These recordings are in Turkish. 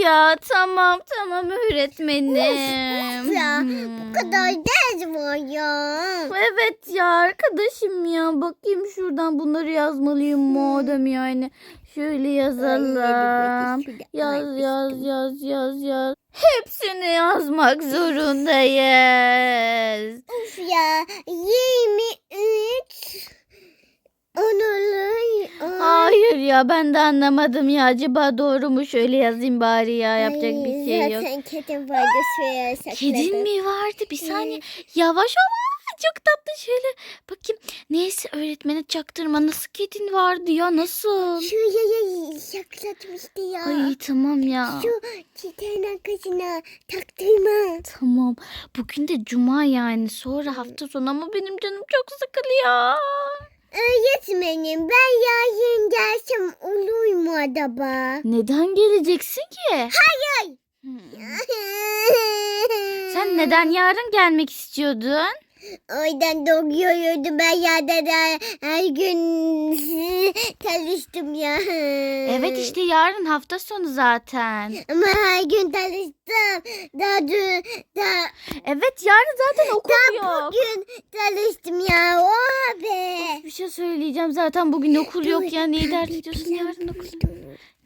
Ya tamam tamam öğretmenim. Of ya bu kadar ders var ya. Evet ya arkadaşım ya bakayım şuradan bunları yazmalıyım modem yani. Şöyle yazalım. Yaz yaz yaz yaz yaz. Hepsini yazmak zorundayız. Of ya 23 Onurlu. Hayır ya ben de anlamadım ya. Acaba doğru mu? Şöyle yazayım bari ya. Yapacak bir şey yok. Zaten kedin faydası verir sakladım. Kedin mi vardı? Bir saniye. Yavaş ol. Çok tatlı şöyle. Bakayım. Neyse öğretmene çaktırma. Nasıl kedin vardı ya? Nasıl? Şu yaya saklatmıştı ya. Ay tamam ya. Şu çitenin arkasına taktırma. Tamam. Bugün de cuma yani. Sonra hafta sonu ama benim canım çok sıkılıyor. Öğretmenim ben yarın gelsem olur mu acaba? Neden geleceksin ki? Hayır. Hmm. Sen neden yarın gelmek istiyordun? Oradan doğuyordu ben yerde de her gün çalıştım ya. Evet işte yarın hafta sonu zaten. Ama her gün çalıştım. Daha dün, daha, Evet yarın zaten okul daha yok. bugün çalıştım ya. Oha be. Bir şey söyleyeceğim zaten bugün okul yok ya. Neyi dert ediyorsun yarın okul?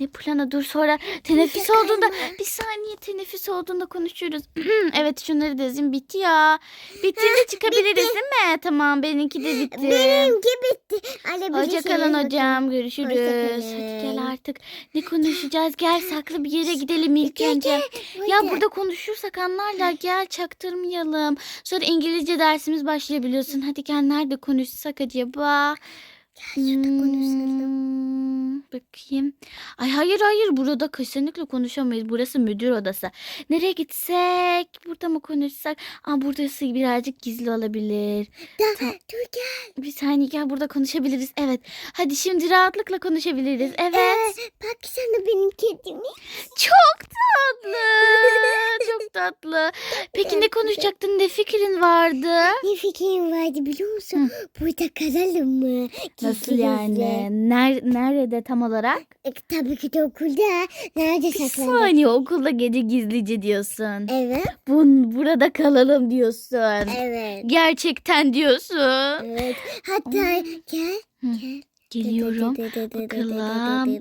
Ne planı dur sonra teneffüs olduğunda bir saniye teneffüs olduğunda konuşuruz. evet şunları da yazayım bitti ya. Bittiğinde çıkabiliriz değil mi? Tamam benimki de bitti. Benimki bitti. Anne, bir Hoşça şey hocam. Görüşürüz. Hoşça Hadi gel artık. Ne konuşacağız? Gel saklı bir yere gidelim ilk Gel, önce. gel. Ya Burada. konuşursak anlarlar. Gel çaktırmayalım. Sonra İngilizce dersimiz başlayabiliyorsun. Hadi gel nerede konuşsak acaba? şurada konuşalım. Bakayım. Ay hayır hayır burada kesinlikle konuşamayız. Burası müdür odası. Nereye gitsek? Burada mı konuşsak? Aa burası birazcık gizli olabilir. Da, Tamam. dur gel. Bir saniye gel burada konuşabiliriz. Evet. Hadi şimdi rahatlıkla konuşabiliriz. Evet. Ee, baksana benim kedimi. Çok tatlı. Çok tatlı. Peki ne konuşacaktın? Ne fikrin vardı? Ne fikrim vardı biliyor musun? Burada kalalım mı? Nasıl Gizli yani? gizli. Ner nerede tam olarak? E, tabii ki de okulda. Nerede Bir saklanacak? saniye okulda gece gizlice diyorsun. Evet. Bun burada kalalım diyorsun. Evet. Gerçekten diyorsun. Evet. Hatta gel. Hı. Gel. Geliyorum. Bakalım.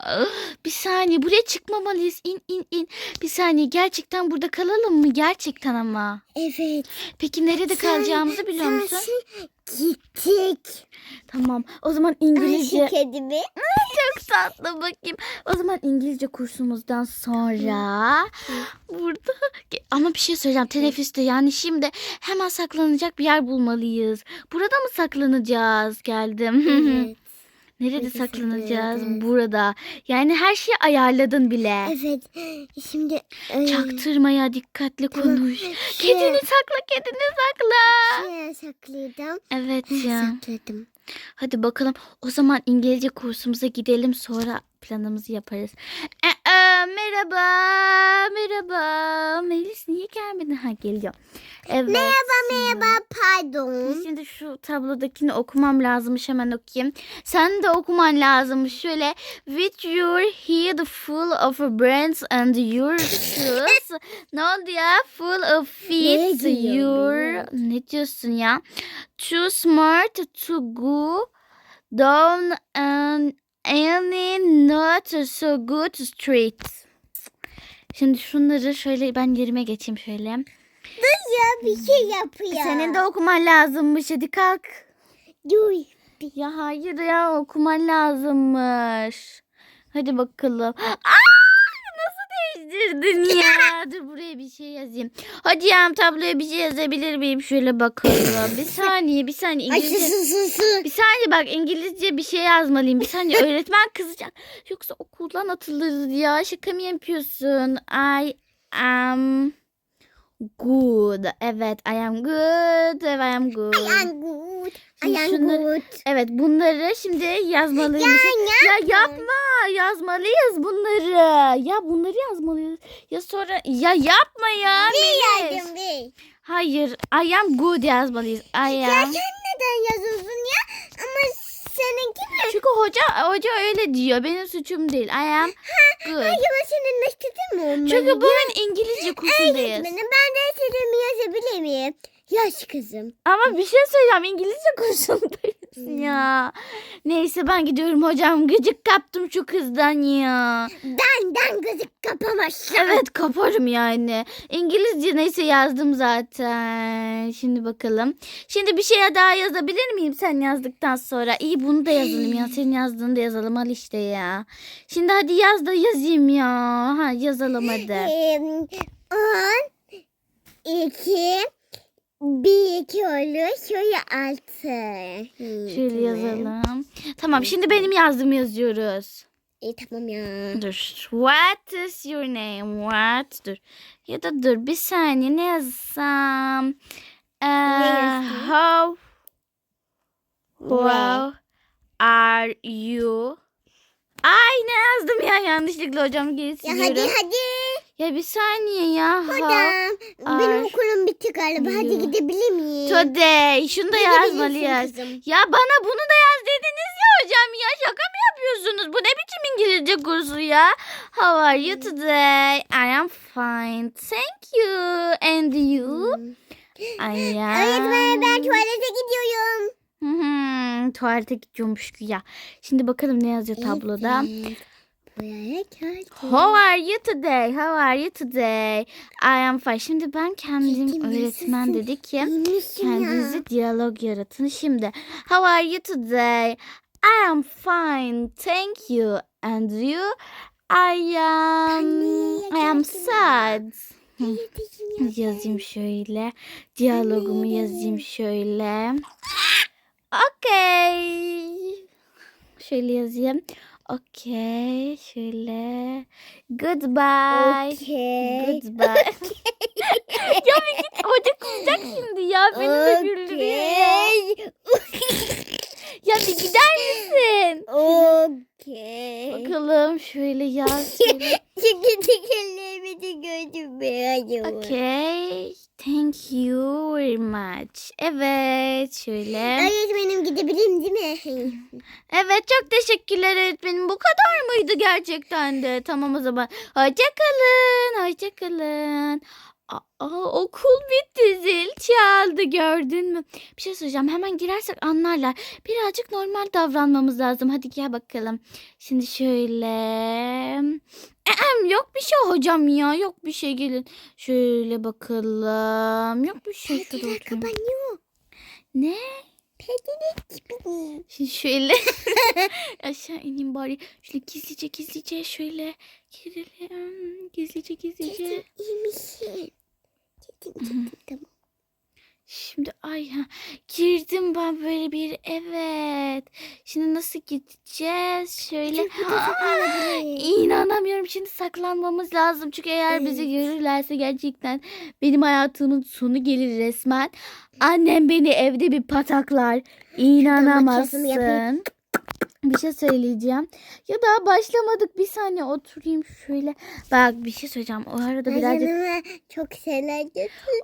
Ah, Bir saniye buraya çıkmamalıyız. İn in in. Bir saniye gerçekten burada kalalım mı? Gerçekten ama. Evet. Peki nerede Sen- kalacağımızı biliyor musun? sensin. Gittik. Tamam. O zaman İngilizce şu kedimi. çok tatlı bakayım. O zaman İngilizce kursumuzdan sonra burada ama bir şey söyleyeceğim. Teneffüste yani şimdi hemen saklanacak bir yer bulmalıyız. Burada mı saklanacağız? Geldim. Evet. Nerede Nerede saklanacağız? saklanacağız? Burada. Yani her şeyi ayarladın bile. Evet. Şimdi. e, Çaktırmaya dikkatli konuş. Şey- Kedini sakla, kedini sakla. Şuraya sakladım. Evet ya. Sakladım. Hadi bakalım. O zaman İngilizce kursumuza gidelim sonra planımızı yaparız. E, e, merhaba. Merhaba. Melis niye gelmedin? Ha geliyor. Evet. Merhaba merhaba pardon. Şimdi şu tablodakini okumam lazımmış hemen okuyayım. Sen de okuman lazımmış. Şöyle with your head full of brains and your shoes. ne oldu ya? Full of feet. Your ne diyorsun ya? Too smart to go down and any not so good street. Şimdi şunları şöyle ben yerime geçeyim şöyle. Ya bir şey yapıyor. Senin de okuman lazımmış. Hadi kalk. Dur. Ya hayır ya okuman lazımmış. Hadi bakalım. Aa, değiştirdin ya? Dur buraya bir şey yazayım. Hadi ya tabloya bir şey yazabilir miyim? Şöyle bakalım. Bir saniye bir saniye. Ay İngilizce... sus sus sus. Bir saniye bak İngilizce bir şey yazmalıyım. Bir saniye öğretmen kızacak. Yoksa okuldan atılırız ya. Şaka mı yapıyorsun? I am good. Evet I am good. I am good. I am good. Şimdi I am şunları- good. Evet bunları şimdi yazmalıyız. Ya Ya yapma. yapma yazmalıyız bunları. Ya bunları yazmalıyız. Ya sonra ya yapma ya. Bir Melis. yardım bir. Hayır I am good yazmalıyız. I Ya am. sen neden yazıyorsun ya? Ama seninki mi? Çünkü hoca hoca öyle diyor. Benim suçum değil. I am good. Acaba senin neştedin olmalı. Çünkü bugün İngilizce kursundayız. Öğretmenim ben de istediğimi yazabilir miyim? Yaş kızım. Ama bir şey söyleyeceğim. İngilizce kursundayız ya. Neyse ben gidiyorum hocam. Gıcık kaptım şu kızdan ya. Benden gıcık kapamazsın. Evet kaparım yani. İngilizce neyse yazdım zaten. Şimdi bakalım. Şimdi bir şeye daha yazabilir miyim sen yazdıktan sonra? İyi bunu da yazalım ya. Senin yazdığını da yazalım al işte ya. Şimdi hadi yaz da yazayım ya. Ha yazalım hadi. Ee, on, iki, bir, iki olur. Şöyle altı. Şöyle yazalım. Tamam şimdi benim yazdığımı yazıyoruz. İyi tamam ya. Dur. What is your name? What? Dur. Ya da dur bir saniye ne yazsam? Ee, how how are you? Ay ne yazdım ya yanlışlıkla hocam geri Ya siliyorum. hadi hadi. Ya bir saniye ya. Hocam benim okulum bitti galiba. Hadi gidebilir miyim? Today. Şunu da Gidebilirsin yazmalıyız. kızım. Ya bana bunu da yaz dediniz ya hocam ya şaka mı yapıyorsunuz? Bu ne biçim İngilizce kursu ya? How are you today? I am fine. Thank you. And you? Hmm. I am. Öğretmenim ben tuvalete gidiyorum. Hı hı, tuvalete gidiyormuş güya. Şimdi bakalım ne yazıyor tabloda. Evet. How are you today? How are you today? I am fine. Şimdi ben kendim Peki, öğretmen dedi ki ya. kendinize diyalog yaratın. Şimdi how are you today? I am fine. Thank you. And you? I am I am sad. Yazayım şöyle. Diyalogumu yazayım şöyle. Okay. Şöyle yazayım. Okay. Şöyle. Goodbye. Okey. Goodbye. ya bir git hoca kızacak şimdi ya. Beni de güldürüyor ya. Okey. Ya bir gider misin? Okey. Bakalım şöyle yaz. Çünkü tekerlerimizi gördüm be acaba. Okay. Thank you very much. Evet şöyle. Öğretmenim gidebilirim değil mi? Evet çok teşekkürler öğretmenim. Bu kadar mıydı gerçekten de? Tamam o zaman. Hoşça kalın. Hoşça kalın. Aa, okul bitti zil çaldı gördün mü? Bir şey söyleyeceğim hemen girersek anlarlar. Birazcık normal davranmamız lazım. Hadi gel bakalım. Şimdi şöyle. Ehem, yok bir şey hocam ya. Yok bir şey gelin. Şöyle bakalım. Yok bir şey. Perdeler kapanıyor. Ne? Perdeler gibi. Şimdi şöyle aşağı ineyim bari. Şöyle gizlice gizlice şöyle girelim. Gizlice gizlice. İyi misin? Kesin kesin tamam. Şimdi ay ha, girdim ben böyle bir evet. Şimdi nasıl gideceğiz? Şöyle. İnanamıyorum şimdi saklanmamız lazım. Çünkü eğer bizi Evet. görürlerse gerçekten benim hayatımın sonu gelir resmen. Annem beni evde bir pataklar. İnanamazsın. Bir şey söyleyeceğim. Ya daha başlamadık. Bir saniye oturayım şöyle. Bak bir şey söyleyeceğim. O arada birazcık çok şeyler.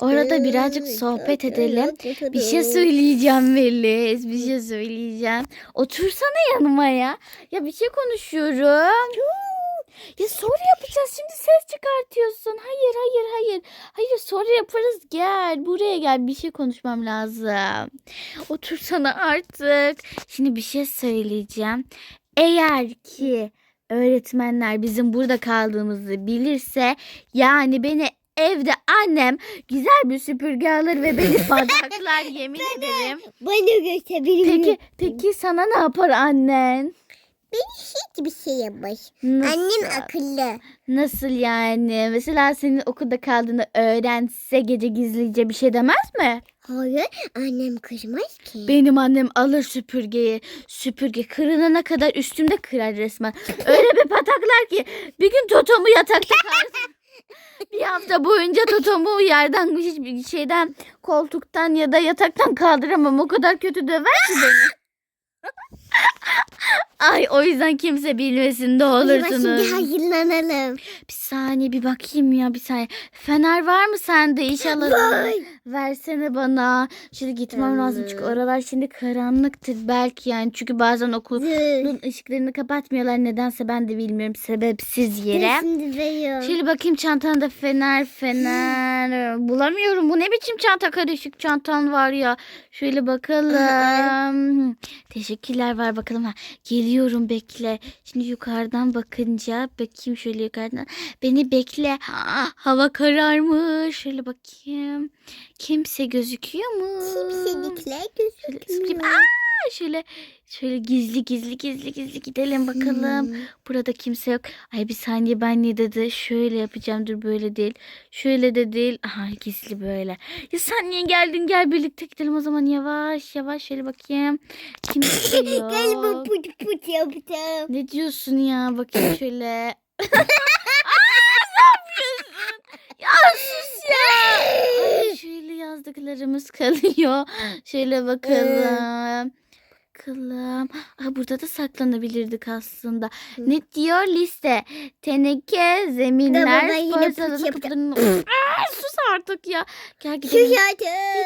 Orada birazcık sohbet edelim. bir şey söyleyeceğim Melis. Bir şey söyleyeceğim. Otursana yanıma ya. Ya bir şey konuşuyorum. Ya soru yapacağız. Şimdi ses çıkartıyorsun. Hayır, hayır, hayır. Hayır, soru yaparız. Gel. Buraya gel. Bir şey konuşmam lazım. Otursana artık. Şimdi bir şey söyleyeceğim. Eğer ki öğretmenler bizim burada kaldığımızı bilirse yani beni evde annem güzel bir süpürge alır ve beni pataklar yemin ederim. Bana gösterebilir Peki peki sana ne yapar annen? Hiçbir şey yapmaz. Nasıl? Annem akıllı. Nasıl yani? Mesela senin okulda kaldığını öğrense gece gizlice bir şey demez mi? Hayır annem kızmaz ki. Benim annem alır süpürgeyi. Süpürge kırılana kadar üstümde kırar resmen. Öyle bir pataklar ki bir gün Totomu yatakta kalsın. bir hafta boyunca Totomu yerden hiçbir şeyden koltuktan ya da yataktan kaldıramam. O kadar kötü döver ki beni. Ay o yüzden kimse bilmesin de Hadi olursunuz. hazırlanalım. Bir saniye bir bakayım ya bir saniye. Fener var mı sende inşallah? Var. Versene bana. Şimdi gitmem lazım çünkü oralar şimdi karanlıktır belki yani. Çünkü bazen okulun ışıklarını kapatmıyorlar nedense ben de bilmiyorum sebepsiz yere. şimdi veriyorum. Şöyle bakayım çantanda fener fener bulamıyorum. Bu ne biçim çanta karışık çantan var ya. Şöyle bakalım. Teşekkürler var bakalım. Ha, geliyorum bekle. Şimdi yukarıdan bakınca bakayım şöyle yukarıdan. Beni bekle. Ah, hava kararmış. Şöyle bakayım. Kimse gözüküyor mu? Zıplayayım. gözükmüyor. Aa, şöyle şöyle gizli gizli gizli gizli gidelim bakalım. Hmm. Burada kimse yok. Ay bir saniye ben ne dedi? Şöyle yapacağım. Dur böyle değil. Şöyle de değil. Aha gizli böyle. Ya sen niye geldin? Gel birlikte gidelim o zaman yavaş yavaş şöyle bakayım. Kimse yok. Galiba put put yaptım. Ne diyorsun ya? Bakayım şöyle. Ya sus ya. Ay, şöyle yazdıklarımız kalıyor. Şöyle bakalım. Bakalım. Aa, burada da saklanabilirdik aslında. Ne diyor liste? Teneke, zeminler, Baba, yine spor pıt salonu kapılarının... Aa, sus artık ya. Gel gidelim.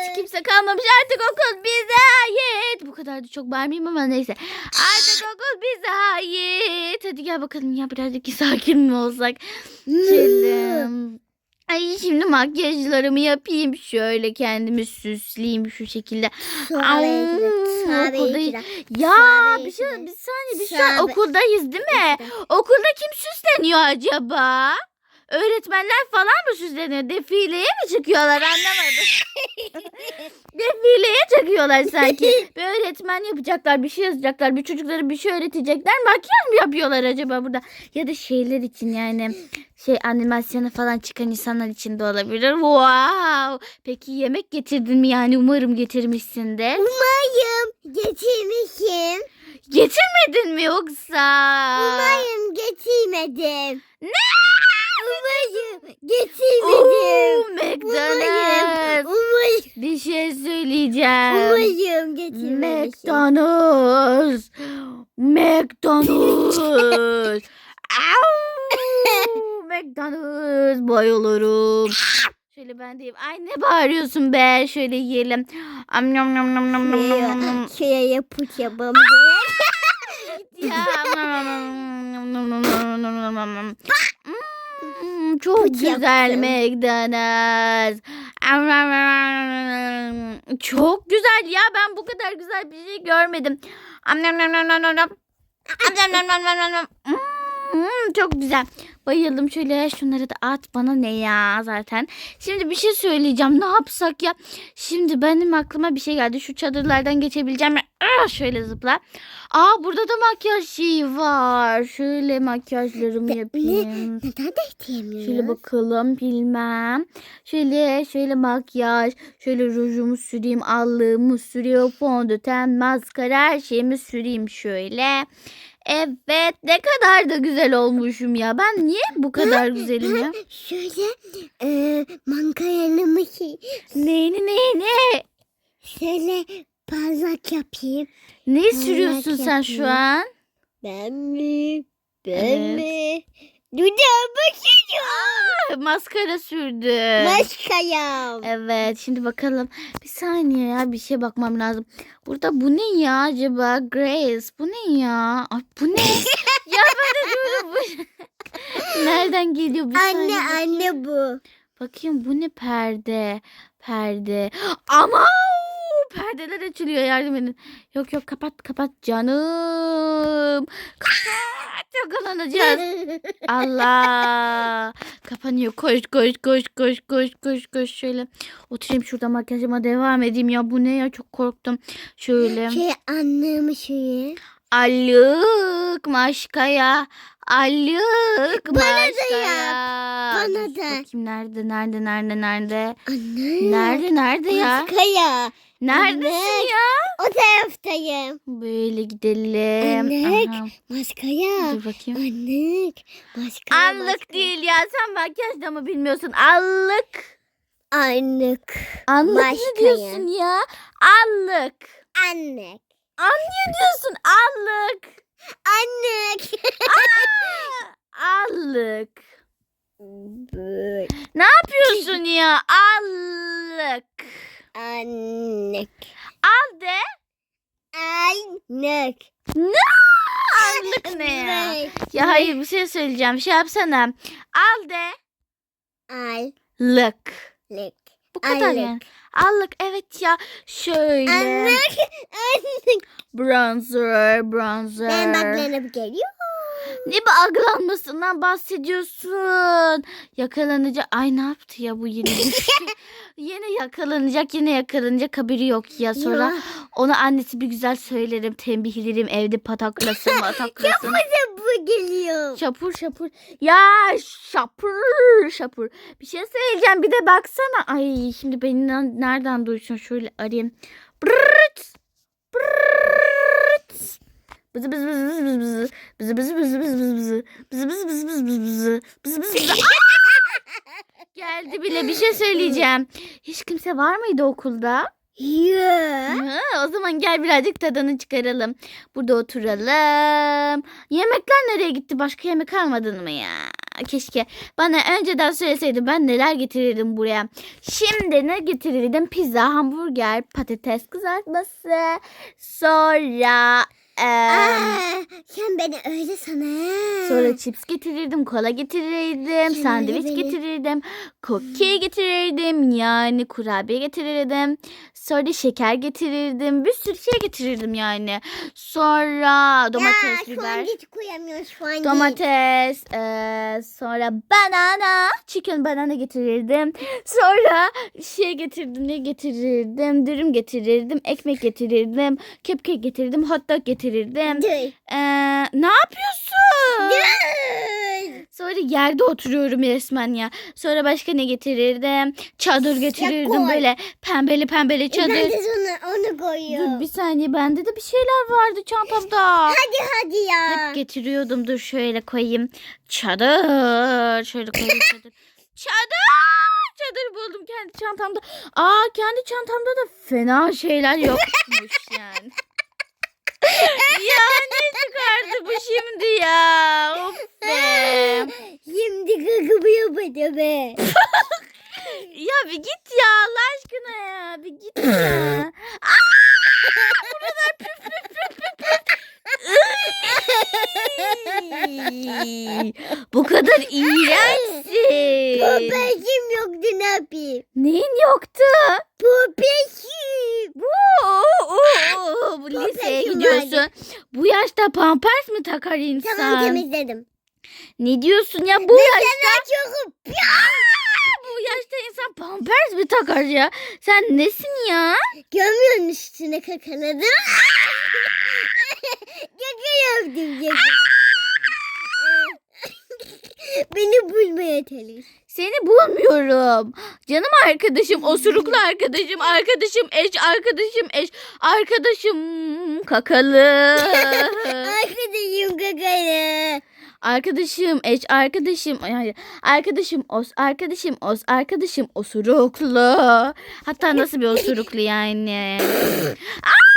Hiç kimse kalmamış artık okul bize ait. Bu kadar da çok bağırmayayım ama neyse. Artık okul bize ait. Hadi gel bakalım ya birazcık sakin mi olsak? Şöyle. Ay şimdi makyajlarımı yapayım. Şöyle kendimi süsleyeyim şu şekilde. Ay, okulda- Ya bir şey bir saniye an Sabe- okuldayız değil mi? Okulda kim süsleniyor acaba? Öğretmenler falan mı süsleniyor? Defileye mi çıkıyorlar anlamadım. Defileye çıkıyorlar sanki. Bir öğretmen yapacaklar, bir şey yazacaklar, bir çocuklara bir şey öğretecekler. Makyaj mı yapıyorlar acaba burada? Ya da şeyler için yani şey animasyona falan çıkan insanlar için de olabilir. Wow. Peki yemek getirdin mi yani? Umarım getirmişsindir. Umarım getirmişim. Getirmedin mi yoksa? Umarım getirmedim. Ne? Umarım getirmedim. Oo, McDonald's. Umarım, Bir şey söyleyeceğim. umarım getirmemişim. McDonald's. McDonald's. Au! McDonald's bayılırım. Şöyle ben deyim. Ay ne bağırıyorsun be? Şöyle yiyelim. Am nam nam nam nam nam nam nam. Şuraya yapıp yapalım. Ya. nam nam nam nam nam nam nam nam nam. Mm, Çok Pıt güzel yaptım. McDonald's. Çok güzel ya ben bu kadar güzel bir şey görmedim. Am nam nam nam nam nam nam. Am nam nam nam nam nam nam. Mm, Çok güzel. Bayıldım şöyle şunları da at bana ne ya zaten. Şimdi bir şey söyleyeceğim ne yapsak ya. Şimdi benim aklıma bir şey geldi. Şu çadırlardan geçebileceğim. mi? Ah, şöyle zıpla. Aa burada da makyaj şeyi var. Şöyle makyajlarımı yapayım. Neden de? Şöyle bakalım bilmem. Şöyle şöyle makyaj. Şöyle rujumu süreyim. Allığımı sürüyor. Fondöten, maskara her şeyimi süreyim şöyle. Evet ne kadar da güzel olmuşum ya. Ben niye bu kadar güzelim ya? Şöyle e, mankayanımı şey, Neyini neyini? şöyle parlak yapayım. Ne sürüyorsun sen yapayım. şu an? Ben mi? Ben Evet. mi? Dudağım bakıyor. Maskara sürdü. Maskayam. Evet şimdi bakalım. Bir saniye ya bir şey bakmam lazım. Burada bu ne ya acaba? Grace bu ne ya? Ay bu ne? ya ben de diyorum bu. Nereden geliyor saniye? Anne anne bu. Bakayım bu ne perde? Perde. Ama perdeler açılıyor yardım edin. Yok yok kapat kapat canım. Kapat yakalanacağız. Allah. Kapanıyor. Koş koş koş koş koş koş koş şöyle. Oturayım şurada makyajıma devam edeyim ya. Bu ne ya çok korktum. Şöyle. Şey anlamı şeyi. Alık maşkaya. Alık Bana da maşkaya. Bana Dur, da. Bakayım nerede nerede nerede nerede. Anne. Nerede nerede ya? Maskaya. Neredesin Anne. ya? O taraftayım. Böyle gidelim. Anne. Aha, Maskaya. Dur bakayım. Anne. Maskaya. Allık maskaya. değil ya. Sen makyaj da mı bilmiyorsun? Allık. Anlık. Anlık ne Maşkaya. diyorsun ya? Allık. Anlık. Anne diyorsun allık. Anne. Allık. Ne yapıyorsun ya? Allık. Anne. Al de. Anne. Allık ne ya? Ya hayır bir şey söyleyeceğim. Şey yapsana. Al de. Lık. Allık. Bu kadar Allık. yani. Allık evet ya. Şöyle. Anne. Bronzer, bronzer. Ben baklanıp geliyor. Ne bu aglanmasından bahsediyorsun? Yakalanacak. Ay ne yaptı ya bu yine? yine yakalanacak, yine yakalanacak haberi yok ya. Sonra Ya. ona annesi bir güzel söylerim, tembihlerim, evde pataklasın, mataklasın. Bu geliyor. şapur şapur. Ya şapur şapur. Bir şey söyleyeceğim bir de baksana. Ay şimdi beni nereden duysun şöyle arayayım. Brrrt, brrrt. Geldi bile bir şey söyleyeceğim. Hiç kimse var mıydı okulda? Yeah. Ha, o zaman gel birazcık tadını çıkaralım. Burada oturalım. Yemekler nereye gitti? Başka yemek almadın mı ya? Keşke bana önceden söyleseydin ben neler getirirdim buraya. Şimdi ne getirirdim? Pizza, hamburger, patates kızartması. Sonra Aa, sen beni öyle sana. Sonra chips getirirdim, kola getirirdim, Kenara sandviç beni. getirirdim, cookie getirirdim, yani kurabiye getirirdim. Sonra şeker getirirdim, bir sürü şey getirirdim yani. Sonra domates, ya, biber, hiç koyamıyoruz an. domates, eee, sonra banana, chicken banana getirirdim. Sonra şey getirdim, ne getirirdim, dürüm getirirdim, ekmek getirirdim, cupcake getirdim, hot dog getirdim. Dur. Eee, ne yapıyorsun? Dur. Sonra yerde oturuyorum resmen ya. Sonra başka ne getirirdim? Çadır getirirdim koy. böyle pembeli pembeli çadır. Ben de sana onu koyuyorum. Dur bir saniye bende de bir şeyler vardı çantamda. Hadi hadi ya. Hep getiriyordum. Dur şöyle koyayım. Çadır. Şöyle koyayım çadır. Çadır. Çadır buldum kendi çantamda. Aa kendi çantamda da fena şeyler yokmuş yani. ya ne çıkardı bu şimdi ya? Of be. Şimdi gıgımı yapmadı be. Ya bir git ya Allah aşkına ya. Bir git ya. Iy, Bu kadar iğrençsin. Popeşim yoktu ne yapayım? Neyin yoktu? Popeşim. Bu, liseye Pampers gidiyorsun. Bu yaşta pampers mi takar insan? Tamam temizledim. Ne diyorsun ya bu yaşta? Ben çok Bu yaşta insan pampers mi takar ya? Sen nesin ya? Gömüyorsun üstüne kakanadı. Şaka yaptım. Beni bulmaya çalış. Seni bulmuyorum. Canım arkadaşım, osuruklu arkadaşım, arkadaşım eş, arkadaşım eş, arkadaşım kakalı. Arkadaşım kakalı. arkadaşım eş, arkadaşım, ay, hayır, arkadaşım os, arkadaşım os, arkadaşım osuruklu. Hatta nasıl bir osuruklu yani. Aa,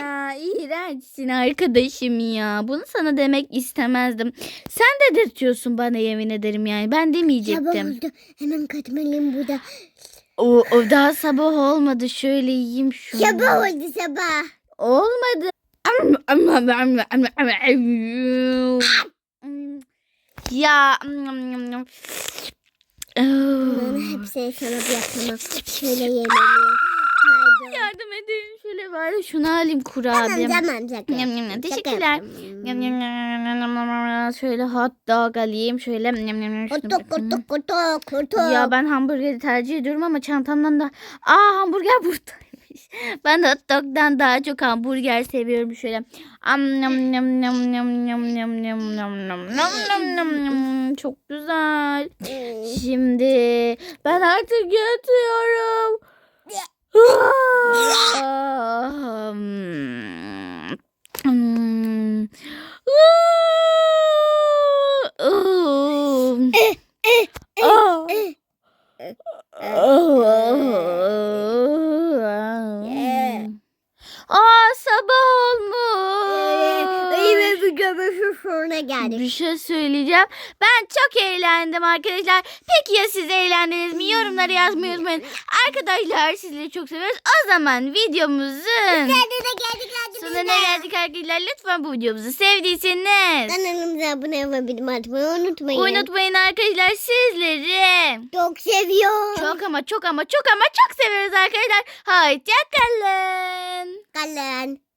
ya? İğrençsin arkadaşım ya. Bunu sana demek istemezdim. Sen de dedirtiyorsun bana yemin ederim yani. Ben Sabah demeyecektim. oldu. Hemen kaçmalıyım burada. O, o daha sabah olmadı. Şöyle yiyeyim şunu. Sabah oldu sabah. Olmadı. Ya. Bunların hepsini sana bırakamam. Şöyle yemeliyim. Pardon. Yardım edin. Şöyle var. Şunu alayım Tamam kurabiye. tamam şaka. Yam, yam, yam. Teşekkürler. Yam, yam, yam, yam. Şöyle hot dog alayım. Şöyle. yam, yam, yam, bırakayım. kutuk kutuk kutuk. Ya ben hamburgeri tercih ediyorum ama çantamdan da aa hamburger buradaymış. Ben hot dog'dan daha çok hamburger seviyorum şöyle. Am nam nam nam nam nam nam nam nam nam nam nam nam. Çok güzel. Hmm. Şimdi ben artık yatıyorum. Aa sabah olmuş. Ee, ve bir göbüşü şuruna geldik. Bir şey söyleyeceğim. Çok eğlendim arkadaşlar. Peki ya siz eğlendiniz mi? Yorumlara yazmayı unutmayın. Arkadaşlar sizleri çok seviyoruz. O zaman videomuzun Nerede geldik sonuna geldik arkadaşlar. Lütfen bu videomuzu sevdiyseniz Kanalımıza abone olmayı bildirim atmayı unutmayın. unutmayın arkadaşlar sizleri. Çok seviyorum. Çok ama çok ama çok ama çok seviyoruz arkadaşlar. Hoşçakalın. Kalın.